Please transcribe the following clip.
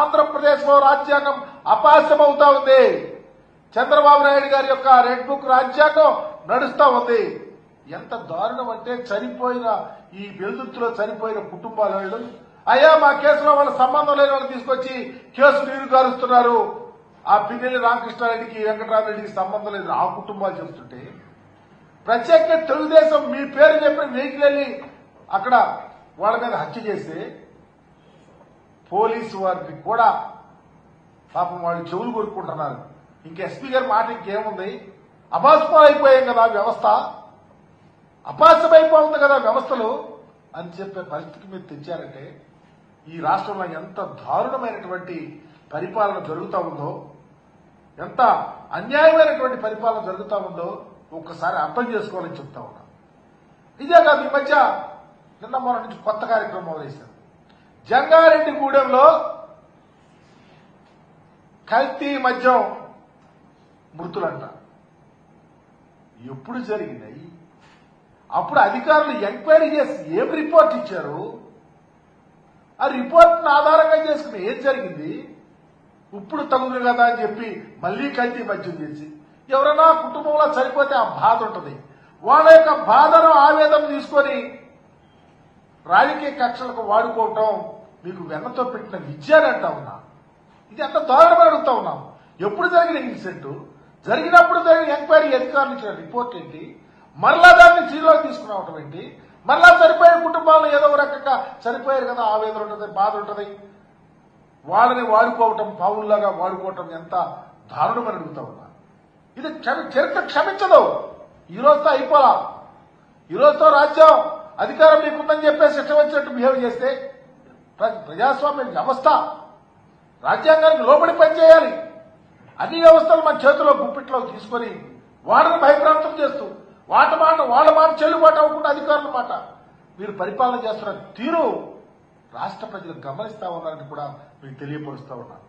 ఆంధ్రప్రదేశ్లో రాజ్యాంగం అపాస్యమవుతా ఉంది. చంద్రబాబు నాయుడు గారి యొక్క రెడ్ బుక్ రాజ్యాంగం నడుస్తా ఉంది. ఎంత దారుణం అంటే చనిపోయిన ఈ వెలుదుర్తిలో చనిపోయిన కుటుంబాల వాళ్ళు. అయ్యా మా కేసులో వాళ్ళ సంబంధం లేని వాళ్ళు తీసుకొచ్చి కేసు నీరు కారుస్తున్నారు. ఆ పిన్నెల్లి రామకృష్ణారెడ్డికి వెంకటరామరెడ్డికి సంబంధం లేదు. ఆ కుటుంబాలు చెబుతుంటే ప్రత్యేకంగా తెలుగుదేశం మీ పేరు చెప్పిన వెహికల్ వెళ్ళి అక్కడ వాళ్ళ మీద హత్య చేస్తే పోలీసు వారికి కూడా పాపం వాళ్ళు చెవులు కొరుక్కుంటున్నారు. ఇంక ఎస్పీ గారి మాట ఇంకేముంది? అపాస్పం అయిపోయాం కదా వ్యవస్థ. అపాస్యం కదా వ్యవస్థలు అని చెప్పే పరిస్థితికి మీరు తెచ్చారంటే ఈ రాష్ట్రంలో ఎంత దారుణమైనటువంటి పరిపాలన జరుగుతూ ఉందో ఎంత అన్యాయమైనటువంటి పరిపాలన జరుగుతూ ఉందో ఒక్కసారి అర్థం చేసుకోవాలని చెప్తా ఉన్నా. ఇదే కాదు ఈ మధ్య నిన్న మొన్న నుంచి కొత్త కార్యక్రమం మొదలైశారు జంగారెడ్డి గూడెంలో కల్తీ మద్యం మృతులంట. ఎప్పుడు జరిగినాయి? అప్పుడు అధికారులు ఎంక్వైరీ చేసి ఏం రిపోర్ట్ ఇచ్చారు? ఆ రిపోర్ట్ను ఆధారంగా చేసుకుని ఏం జరిగింది? ఇప్పుడు తగుదు కదా అని చెప్పి మళ్ళీ కల్తీ మద్యం చేసి. ఎవరైనా కుటుంబంలో చనిపోతే ఆ బాధ ఉంటుంది. వాళ్ళ యొక్క బాధను ఆవేదన తీసుకొని రాజకీయ కక్షలకు వాడుకోవటం మీకు వెన్నతో పెట్టిన విద్య అని అంటా ఉన్నా. ఇది ఎంత దారుణమని అడుగుతా ఉన్నాం. ఎప్పుడు జరిగిన ఇన్సిడెంట్ జరిగినప్పుడు జరిగిన ఎంక్వైరీ అధికారులు ఇచ్చిన రిపోర్ట్ ఏంటి? మరలా దాన్ని జీరోకి తీసుకురావటం ఏంటి? మరలా చనిపోయే కుటుంబాలు ఏదో రకంగా చనిపోయారు కదా ఆవేదన ఉంటుంది బాధ ఉంటుంది. వాళ్ళని వాడుకోవటం పావుల్లాగా వాడుకోవటం ఎంత దారుణమని అడుగుతా ఉన్నా. ఇది క్షమి చరిత్ర క్షమించదు. ఈ రోజుతో అయిపోలా. ఈ రోజుతో రాజ్యం అధికారం నీకుందని చెప్పేసి ఇష్టం వచ్చినట్టు బిహేవ్ చేస్తే ప్రజాస్వామ్య వ్యవస్థ. రాజ్యాంగానికి లోబడి పనిచేయాలి. అన్ని వ్యవస్థలు మన చేతిలో గుప్పిట్లో తీసుకొని వాళ్ళని భయప్రాంతం చేస్తూ వాట మాట వాళ్ళ మాట చెల్లుబాటు అవ్వకుండా అధికారుల మాట. మీరు పరిపాలన చేస్తున్న తీరు రాష్ట్ర ప్రజలు గమనిస్తా ఉన్నారని కూడా మీకు తెలియపరుస్తా ఉన్నాను